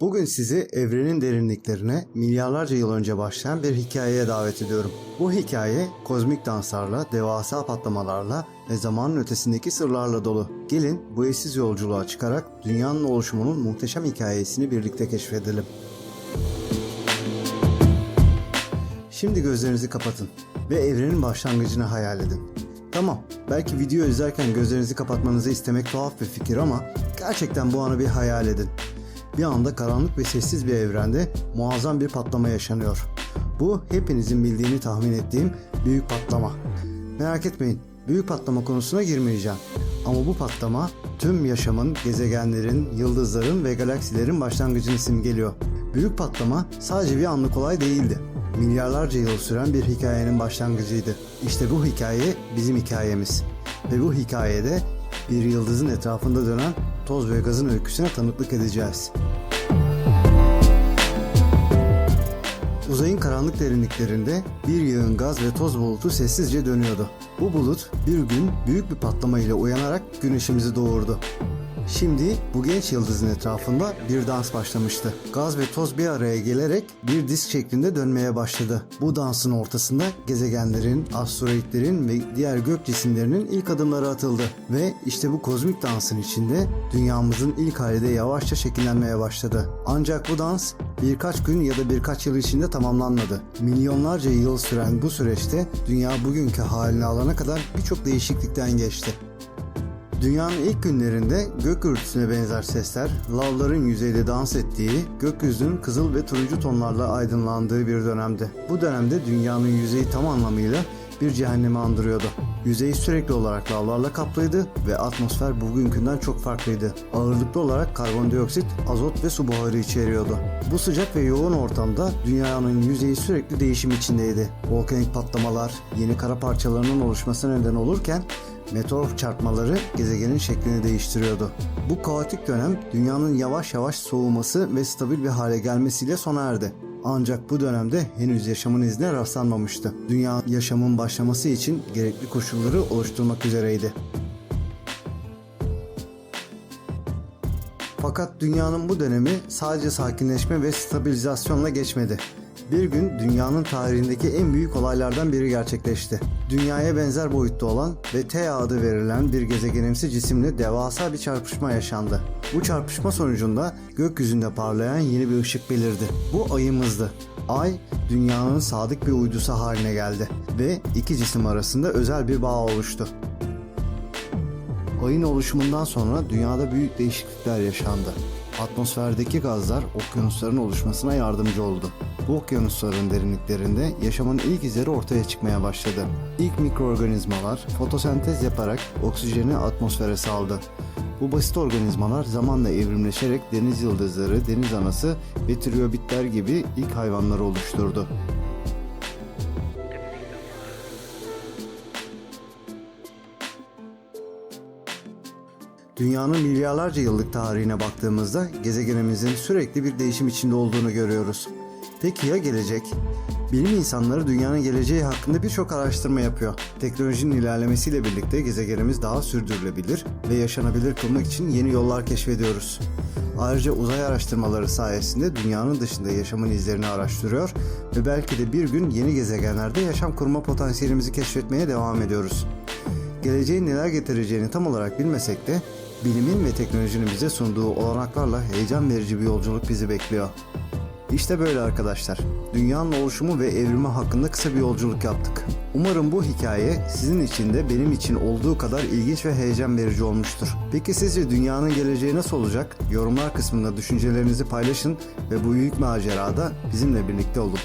Bugün sizi evrenin derinliklerine milyarlarca yıl önce başlayan bir hikayeye davet ediyorum. Bu hikaye kozmik danslarla, devasa patlamalarla ve zamanın ötesindeki sırlarla dolu. Gelin bu eşsiz yolculuğa çıkarak dünyanın oluşumunun muhteşem hikayesini birlikte keşfedelim. Şimdi gözlerinizi kapatın ve evrenin başlangıcını hayal edin. Tamam, belki video izlerken gözlerinizi kapatmanızı istemek tuhaf bir fikir ama gerçekten bu anı bir hayal edin. Bir anda karanlık ve sessiz bir evrende muazzam bir patlama yaşanıyor. Bu hepinizin bildiğini tahmin ettiğim büyük patlama. Merak etmeyin, büyük patlama konusuna girmeyeceğim. Ama bu patlama tüm yaşamın, gezegenlerin, yıldızların ve galaksilerin başlangıcını simgeliyor. Büyük patlama sadece bir anlık olay değildi. Milyarlarca yıl süren bir hikayenin başlangıcıydı. İşte bu hikaye bizim hikayemiz. Ve bu hikayede bir yıldızın etrafında dönen toz ve gazın öyküsüne tanıklık edeceğiz. Uzayın karanlık derinliklerinde bir yığın gaz ve toz bulutu sessizce dönüyordu. Bu bulut bir gün büyük bir patlama ile uyanarak güneşimizi doğurdu. Şimdi bu genç yıldızın etrafında bir dans başlamıştı. Gaz ve toz bir araya gelerek bir disk şeklinde dönmeye başladı. Bu dansın ortasında gezegenlerin, asteroitlerin ve diğer gök cisimlerinin ilk adımları atıldı. Ve işte bu kozmik dansın içinde dünyamızın ilk hali yavaşça şekillenmeye başladı. Ancak bu dans birkaç gün ya da birkaç yıl içinde tamamlanmadı. Milyonlarca yıl süren bu süreçte dünya bugünkü halini alana kadar birçok değişiklikten geçti. Dünyanın ilk günlerinde gök gürültüsüne benzer sesler, lavların yüzeyde dans ettiği, gökyüzünün kızıl ve turuncu tonlarla aydınlandığı bir dönemdi. Bu dönemde dünyanın yüzeyi tam anlamıyla bir cehennemi andırıyordu. Yüzey sürekli olarak lavlarla kaplıydı ve atmosfer bugünkünden çok farklıydı. Ağırlıklı olarak karbondioksit, azot ve su buharı içeriyordu. Bu sıcak ve yoğun ortamda dünyanın yüzeyi sürekli değişim içindeydi. Volkanik patlamalar, yeni kara parçalarının oluşmasına neden olurken meteor çarpmaları gezegenin şeklini değiştiriyordu. Bu kaotik dönem dünyanın yavaş yavaş soğuması ve stabil bir hale gelmesiyle sona erdi. Ancak bu dönemde henüz yaşamın izine rastlanmamıştı. Dünya yaşamın başlaması için gerekli koşulları oluşturmak üzereydi. Fakat dünyanın bu dönemi sadece sakinleşme ve stabilizasyonla geçmedi. Bir gün dünyanın tarihindeki en büyük olaylardan biri gerçekleşti. Dünyaya benzer boyutta olan ve Thea adı verilen bir gezegenimsi cisimle devasa bir çarpışma yaşandı. Bu çarpışma sonucunda gökyüzünde parlayan yeni bir ışık belirdi. Bu ayımızdı. Ay, dünyanın sadık bir uydusu haline geldi ve iki cisim arasında özel bir bağ oluştu. Ayın oluşumundan sonra dünyada büyük değişiklikler yaşandı. Atmosferdeki gazlar okyanusların oluşmasına yardımcı oldu. Bu okyanusların derinliklerinde yaşamın ilk izleri ortaya çıkmaya başladı. İlk mikroorganizmalar fotosentez yaparak oksijeni atmosfere saldı. Bu basit organizmalar zamanla evrimleşerek deniz yıldızları, deniz anası ve triyobitler gibi ilk hayvanları oluşturdu. Dünyanın milyarlarca yıllık tarihine baktığımızda gezegenimizin sürekli bir değişim içinde olduğunu görüyoruz. Peki ya gelecek? Bilim insanları dünyanın geleceği hakkında birçok araştırma yapıyor. Teknolojinin ilerlemesiyle birlikte gezegenimiz daha sürdürülebilir ve yaşanabilir kılmak için yeni yollar keşfediyoruz. Ayrıca uzay araştırmaları sayesinde dünyanın dışında yaşamın izlerini araştırıyor ve belki de bir gün yeni gezegenlerde yaşam kurma potansiyelimizi keşfetmeye devam ediyoruz. Geleceğin neler getireceğini tam olarak bilmesek de bilimin ve teknolojinin bize sunduğu olanaklarla heyecan verici bir yolculuk bizi bekliyor. İşte böyle arkadaşlar. Dünyanın oluşumu ve evrimi hakkında kısa bir yolculuk yaptık. Umarım bu hikaye sizin için de benim için olduğu kadar ilginç ve heyecan verici olmuştur. Peki sizce dünyanın geleceği nasıl olacak? Yorumlar kısmında düşüncelerinizi paylaşın ve bu büyük macerada bizimle birlikte olun.